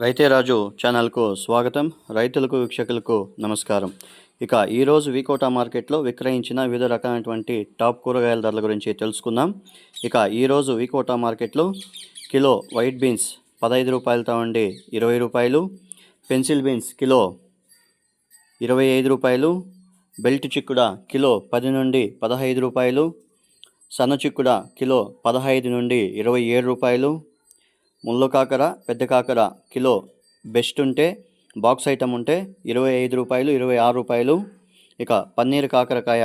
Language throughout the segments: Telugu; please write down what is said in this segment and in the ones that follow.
రైతే రాజు ఛానల్కు స్వాగతం. రైతులకు వీక్షకులకు నమస్కారం. ఇక ఈరోజు వీకోటా మార్కెట్లో విక్రయించిన వివిధ రకాలైనటువంటి టాప్ కూరగాయల ధరల గురించి తెలుసుకుందాం. ఇక ఈరోజు వీకోటా మార్కెట్లో కిలో వైట్ బీన్స్ పదహైదు రూపాయలతో ఉండి ఇరవై రూపాయలు పెన్సిల్ బీన్స్ కిలో ఇరవై ఐదు రూపాయలు బెల్ట్ చిక్కుడ కిలో పది నుండి పదహైదు రూపాయలు సన్న చిక్కుడ కిలో పదహైదు నుండి ఇరవై ఏడు రూపాయలు ముళ్ళ కాకర పెద్ద కాకర కిలో బెస్ట్ ఉంటే బాక్స్ ఐటమ్ ఉంటే ఇరవై ఐదు రూపాయలు ఇరవై ఆరు రూపాయలు. ఇక పన్నీర్ కాకరకాయ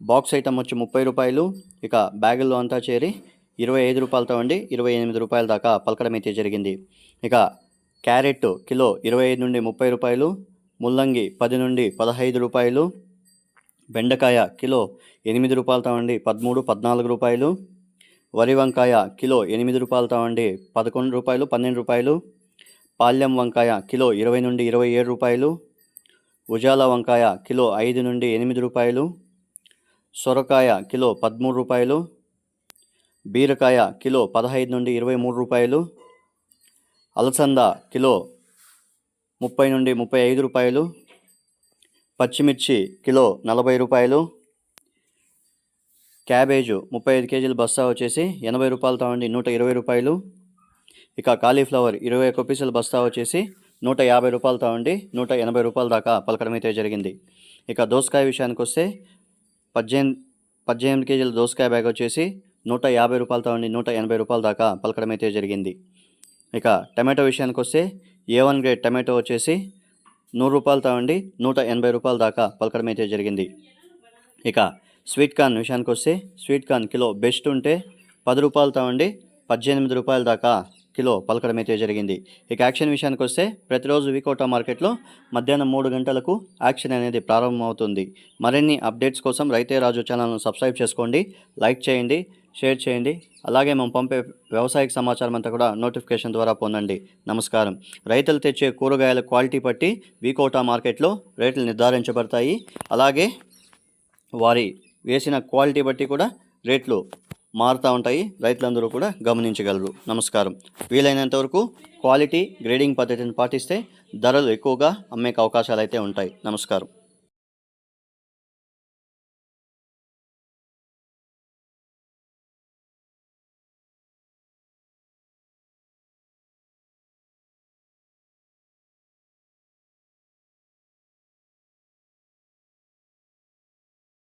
బాక్స్ ఐటమ్ వచ్చి ముప్పై రూపాయలు. ఇక బ్యాగుల్లో అంతా చేరి ఇరవై ఐదు రూపాయలతో ఉండి ఇరవై ఎనిమిది రూపాయల దాకా పలకడం అయితే జరిగింది. ఇక క్యారెట్ కిలో ఇరవై ఐదు నుండి ముప్పై రూపాయలు ముల్లంగి పది నుండి పదహైదు రూపాయలు బెండకాయ కిలో ఎనిమిది రూపాయలతో ఉండి పదమూడు పద్నాలుగు రూపాయలు. వరి వంకాయ కిలో ఎనిమిది రూపాయలతో ఉండి పదకొండు రూపాయలు పన్నెండు రూపాయలు. పాల్యం వంకాయ కిలో ఇరవై నుండి ఇరవై ఏడు రూపాయలు. ఉజాల వంకాయ కిలో ఐదు నుండి ఎనిమిది రూపాయలు. సొరకాయ కిలో పదమూడు రూపాయలు. బీరకాయ కిలో పదహైదు నుండి ఇరవై మూడు రూపాయలు. అలసంద కిలో ముప్పై నుండి ముప్పై ఐదు రూపాయలు. పచ్చిమిర్చి కిలో నలభై రూపాయలు. క్యాబేజు ముప్పై ఐదు కేజీల బస్తా వచ్చేసి ఎనభై రూపాయలతో ఉండి నూట ఇరవై రూపాయలు. ఇక కాలీఫ్లవర్ ఇరవై ఒక్క పీసుల బస్తా వచ్చేసి నూట యాభై రూపాయలతో ఉండి నూట ఎనభై రూపాయల దాకా పలకడం అయితే జరిగింది. ఇక దోసకాయ విషయానికి వస్తే పద్దెనిమిది పద్దెనిమిది కేజీల దోసకాయ బ్యాగ్ వచ్చేసి నూట యాభై రూపాయలతో ఉండి నూట ఎనభై రూపాయల దాకా పలకడం అయితే జరిగింది. ఇక టమాటో విషయానికి వస్తే ఏ వన్ గ్రేడ్ టమాటో వచ్చేసి నూరు రూపాయలతో ఉండి నూట ఎనభై రూపాయల దాకా పలకడం అయితే జరిగింది. ఇక స్వీట్ కార్న్ విషయానికి వస్తే స్వీట్ కార్న్ కిలో బెస్ట్ ఉంటే పది రూపాయలతో ఉండి పద్దెనిమిది రూపాయల దాకా కిలో పలకడం అయితే జరిగింది. ఇక యాక్షన్ విషయానికి వస్తే ప్రతిరోజు వికోటా మార్కెట్లో మధ్యాహ్నం మూడు గంటలకు యాక్షన్ అనేది ప్రారంభమవుతుంది. మరిన్ని అప్డేట్స్ కోసం రైతే రాజు ఛానల్ను సబ్స్క్రైబ్ చేసుకోండి లైక్ చేయండి షేర్ చేయండి. అలాగే మేము పంపే వ్యవసాయక సమాచారం అంతా కూడా నోటిఫికేషన్ ద్వారా పొందండి. నమస్కారం. రైతులు తెచ్చే కూరగాయల క్వాలిటీ బట్టి వీకోటా మార్కెట్లో రేట్లు నిర్ధారించబడతాయి. అలాగే వారి వేసిన క్వాలిటీ బట్టి కూడా రేట్లు మారుతూ ఉంటాయి. రైతులందరూ కూడా గమనించగలరు. నమస్కారం. వీలైనంత వరకు క్వాలిటీ గ్రేడింగ్ పద్ధతిని పాటిస్తే ధరలు ఎక్కువగా అమ్మే అవకాశాలు అయితే ఉంటాయి. నమస్కారం.